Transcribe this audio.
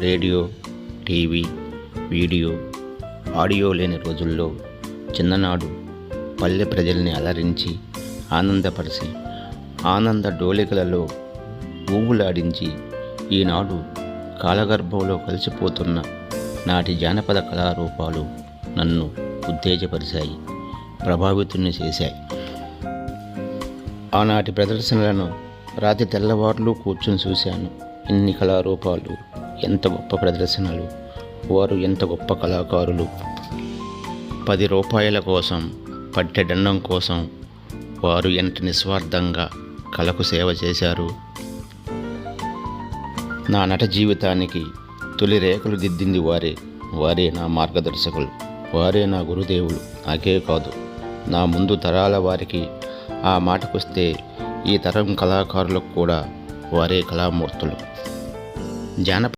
Radio TV video audio లేని రోజుల్లో చిన్ననాడు పల్లె ప్రజల్ని అలరించి ఆనందపరిచి ఆనంద డోలికలలో ఊగులాడించి ఈనాడు కాలగర్భంలో కలిసిపోతున్న నాటి జానపద కళారూపాలు నన్ను ఉత్తేజపరిచాయి ప్రభావితుని చేశాయి. ఆనాటి ప్రదర్శనలను రాతి తెల్లవారులు కూర్చొని చూశాను. ఇన్ని కళారూపాలు ఎంత గొప్ప ప్రదర్శనలు. వారు ఎంత గొప్ప కళాకారులు. పది రూపాయల కోసం పట్టెడండం కోసం వారు ఎంత నిస్వార్థంగా కళకు సేవ చేశారు. నా నట జీవితానికి తొలి రేఖలు దిద్దింది వారే. వారే నా మార్గదర్శకులు. వారే నా గురుదేవులు. నాకే కాదు. నా ముందు తరాల వారికి ఆ మాటకొస్తే ఈ తరం కళాకారులకు కూడా వారే కళామూర్తులు. జానపద